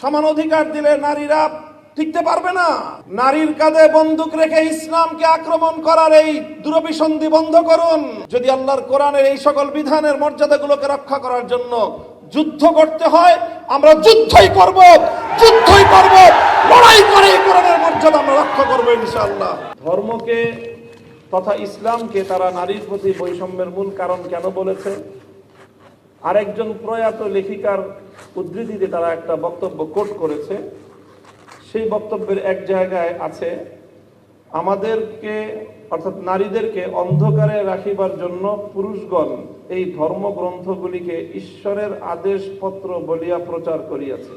সমান অধিকার দিলে নারীরা টিকতে পারবে না। নারীর কাঁধে বন্দুক রেখে ইসলামকে আক্রমণ করার এই দুরভিসন্ধি বন্ধ করুন। যদি আল্লাহর কোরআনের এই সকল বিধানের মর্যাদাগুলোকে রক্ষা করার জন্য যুদ্ধ করতে হয়, আমরা যুদ্ধই করব যুদ্ধই করব, লড়াই করে কোরআনের মর্যাদা আমরা রক্ষা করব ইনশাআল্লাহ। ধর্মকে তথা ইসলামকে তারা নারীর প্রতি বৈষম্যের মূল কারণ কেন বলেছে? আরেকজন প্রয়াত লেখিকার উদ্ধৃতিতে তারা একটা বক্তব্য কোট করেছে। সেই বক্তব্যের এক জায়গায় আছে, আমাদেরকে, অর্থাৎ নারীদেরকে অন্ধকারে রাখিবার জন্য পুরুষগণ এই ধর্মগ্রন্থগুলিকে ঈশ্বরের আদেশপত্র বলিয়া প্রচার করিয়াছে।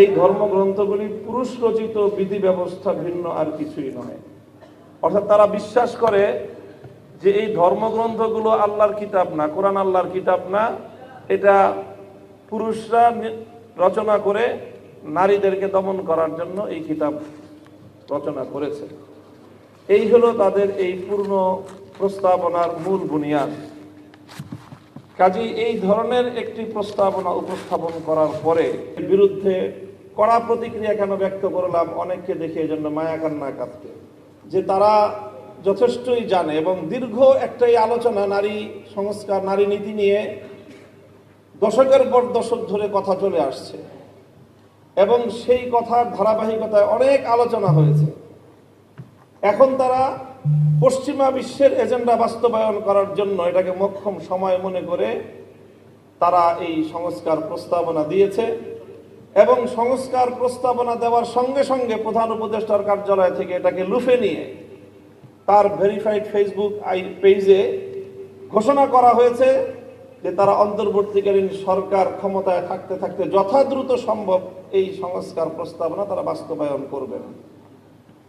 এই ধর্মগ্রন্থগুলি পুরুষ রচিত বিধি ব্যবস্থা ভিন্ন আর কিছুই নয়। অর্থাৎ তারা বিশ্বাস করে যে এই ধর্মগ্রন্থগুলো আল্লাহর কিতাব না, কোরআন আল্লাহর কিতাব না, এটা পুরুষরা রচনা করে নারীদেরকে দমন করার জন্য এই কিতাব রচনা করেছে। এই হলো তাদের এই পূর্ণ প্রস্তাবনার মূল বুনিয়াদ। কাজেই এই ধরনের একটি প্রস্তাবনা উপস্থাপন করার পরে বিরুদ্ধে কড়া প্রতিক্রিয়া কেন ব্যক্ত করলাম, অনেককে দেখে এই জন্য মায়া কান্না কাঁদতে যে তারা যথেষ্টই জানে এবং দীর্ঘ একটাই আলোচনা, নারী সংস্কার, নারী নীতি নিয়ে দশকের পর দশক ধরে কথা চলে আসছে। এবং সেই কথার ধারাবাহিকতায় অনেক আলোচনা হয়েছে। এখন তারা পশ্চিমা বিশ্বের এজেন্ডা বাস্তবায়ন করার জন্য এটাকে মক্ষম সময় মনে করে তারা এই সংস্কার প্রস্তাবনা দিয়েছে এবং সংস্কার প্রস্তাবনা দেওয়ার সঙ্গে সঙ্গে প্রধান উপদেষ্টার কার্যালয় থেকে এটাকে লুফে নিয়ে তার ভেরিফাইড ফেসবুক আই পেজে ঘোষণা করা হয়েছে যে তারা অন্তর্বর্তীকালীন সরকার ক্ষমতায় থাকতে থাকতে যথাদ্রুত সম্ভব এই সংস্কার প্রস্তাবনা তারা বাস্তবায়ন করবেন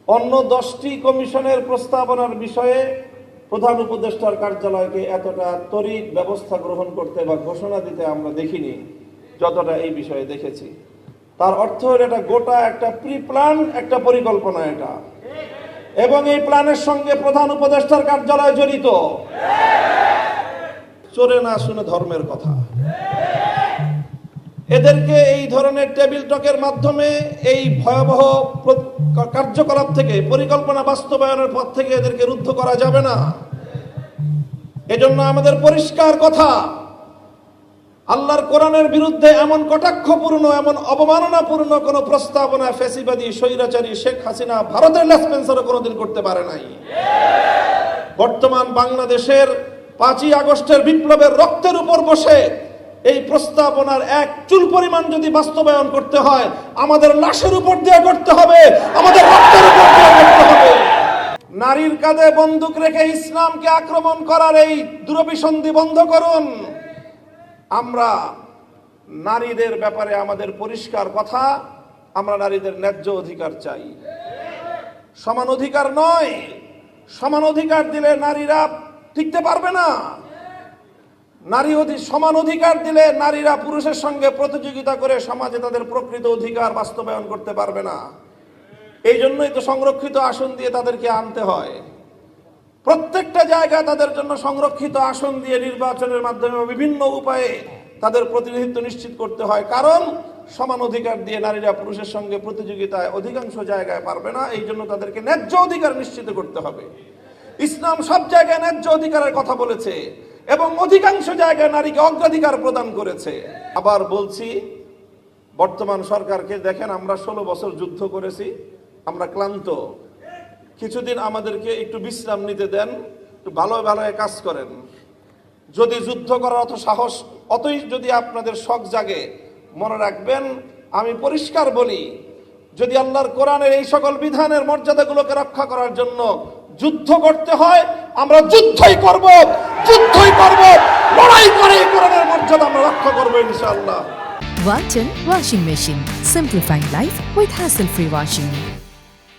অন্য দশটি কমিশনের প্রস্তাবনার বিষয়ে প্রধান উপদেষ্টার কার্যালয়কে এতটা তরিক ব্যবস্থা গ্রহণ করতে বা ঘোষণা দিতে আমরা দেখিনি, যতটা এই বিষয়ে দেখেছি। তার অর্থ হলো এটা গোটা একটা প্রি প্ল্যান একটা পরিকল্পনা এটা। এবং এই প্ল্যানের সঙ্গে প্রধান উপদেষ্টার কার্যালয় জড়িত। চোরে না শুনে ধর্মের কথা। এদেরকে এই ধরনের টেবিল টকের মাধ্যমে এই ভয়াবহ কার্যকলাপ থেকে, পরিকল্পনা বাস্তবায়নের পথ থেকে এদেরকে রুদ্ধ করা যাবে না। এজন্য আমাদের পরিষ্কার কথা আল্লাহর কোরআনের বিরুদ্ধে এমন কটাক্ষপূর্ণ, এমন অবমাননাপূর্ণ কোন প্রস্তাবনা ফেসিবাদী স্বৈরাচারী শেখ হাসিনা ভারতের লেসপেন্সারও কোনোদিন করতে পারে নাই। বর্তমান বাংলাদেশের পাঁচই আগস্টের বিপ্লবের রক্তের উপর বসে এই প্রস্তাবনার এক চুল পরিমাণ যদি বাস্তবায়ন করতে হয়, আমাদের লাশের উপর দিয়ে করতে হবে, আমাদের রক্তের উপর দিয়ে করতে হবে। নারীর কাঁধে বন্দুক রেখে ইসলামকে আক্রমণ করার এই দুরভিসন্ধি বন্ধ করুন। আমরা নারীদের ব্যাপারে আমাদের পরিষ্কার কথা, আমরা নারীদের ন্যায্য অধিকার চাই। সমান অধিকার নয়, সমান অধিকার দিলে নারীরা টিকতে পারবে না। নারী সমান অধিকার দিলে নারীরা পুরুষের সঙ্গে প্রতিযোগিতা করে সমাজে তাদের প্রকৃত অধিকার বাস্তবায়ন করতে পারবে না। এই জন্যই তো সংরক্ষিত আসন দিয়ে তাদেরকে আনতে হয়। প্রত্যেকটা জায়গা তাদের জন্য সংরক্ষিত আসন দিয়ে নির্বাচনের মাধ্যমে বিভিন্ন উপায়ে তাদের প্রতিনিধিত্ব নিশ্চিত করতে হয়। কারণ সমান অধিকার দিয়ে নারীরা পুরুষের সঙ্গে প্রতিযোগিতায় অধিকাংশ জায়গায় পারবে না। এই জন্য তাদেরকে ন্যায্য অধিকার নিশ্চিত করতে হবে। ইসলাম সব জায়গায় ন্যায্য অধিকারের কথা বলেছে এবং অধিকাংশ জায়গায় নারীকে অগ্রাধিকার প্রদান করেছে। আবার বলছি, বর্তমান সরকারকে দেখেন, আমরা ষোলো বছর যুদ্ধ করেছি, আমরা ক্লান্ত। কিছুদিন আমাদেরকে একটু বিশ্রাম নিতে দেন, একটু ভালো ভালো কাজ করেন যদি যুদ্ধ করার অত সাহস, অতই যদি আপনাদের শখ জাগে, মনে রাখবেন, আমি পরিষ্কার বলি, যদি আল্লাহর কোরআনের এই সকল বিধানের মর্যাদাগুলোকে রক্ষা করার জন্য যুদ্ধ করতে হয়, আমরা যুদ্ধই করব যুদ্ধই করব, লড়াই করে কোরআনের মর্যাদা আমরা রক্ষা করব ইনশাআল্লাহ Walton Washing Machine. Simplifying life with hassle-free washing.